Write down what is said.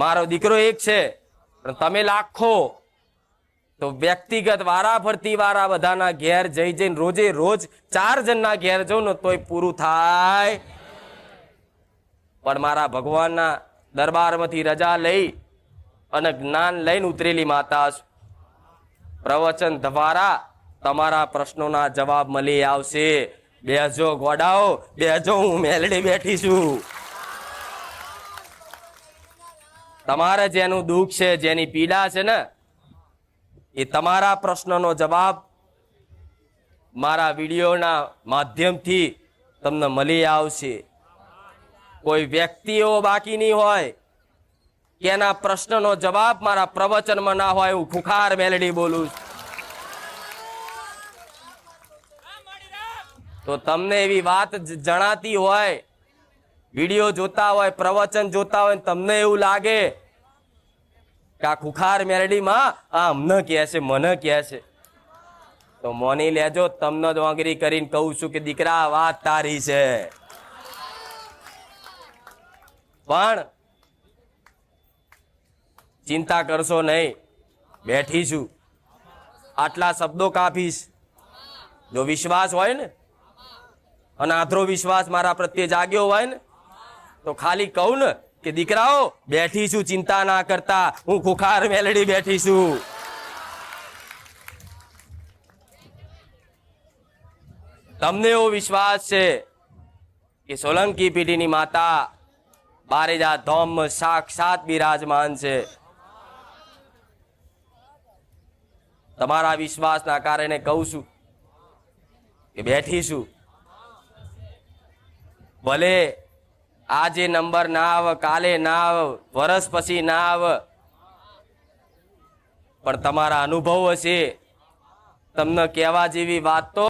મારો દીકરો એક છે, પણ તમે લાખો. તો વ્યક્તિગત વારા ફરતી વારા બધાના ઘેર જઈ જઈને રોજે રોજ ચાર જણના ઘેર જઉં ને તોય પૂરું થાય. પણ મારા ભગવાનના દરબારમાંથી રજા લઈ અને જ્ઞાન લઈને ઉતરેલી માતા પ્રવચન દ્વારા તમારા પ્રશ્નોના જવાબ મળી આવશે. બેજો ગોડાઓ બેજો હું મેલડી બેઠી છું. તમારે જેનું દુઃખ છે, જેની પીડા છે ને, એ તમારા પ્રશ્નનો જવાબ મારા વિડીયોના માધ્યમથી તમને મળી આવશે. કોઈ વ્યક્તિઓ બાકી નહીં હોય કે એના પ્રશ્નનો જવાબ મારા પ્રવચનમાં ના હોય હું ખુખાર મેલડી બોલું છું. તો તમને એવી વાત જણાતી હોય વીડિયો જોતા હોય, પ્રવચન જોતા હોય તમને એવું લાગે કે આ ખુખાર મેરડીમાં આ અમને કહે છે, મને કહે છે. તો મોની લેજો, તમને ડોંગરી કરીને કહું છું કે દીકરા વાત તારી છે. પણ ચિંતા કરશો નહીં, બેઠી છું. આટલા શબ્દો કાપીશ. જો વિશ્વાસ હોય ને અને આધરો વિશ્વાસ મારા પ્રત્યે જાગ્યો હોય ને તો ખાલી કહું ને કે દીકરાઓ બેઠી છું ચિંતા ના કરતા. હું ખુખાર મેલડી બેઠી છું તમને એવો વિશ્વાસ છે કે સોલંકી પેઢીની માતા બારેજા ધોમ સાક્ષાત બિરાજમાન છે? તમારા વિશ્વાસના કારણે કહું છું કે બેઠી છું ભલે આજે નંબર ના આવ, કાલે ના આવ, વરસ પછી ના આવ. પણ તમારા અનુભવ હશે. તમને કહેવા જેવી વાત તો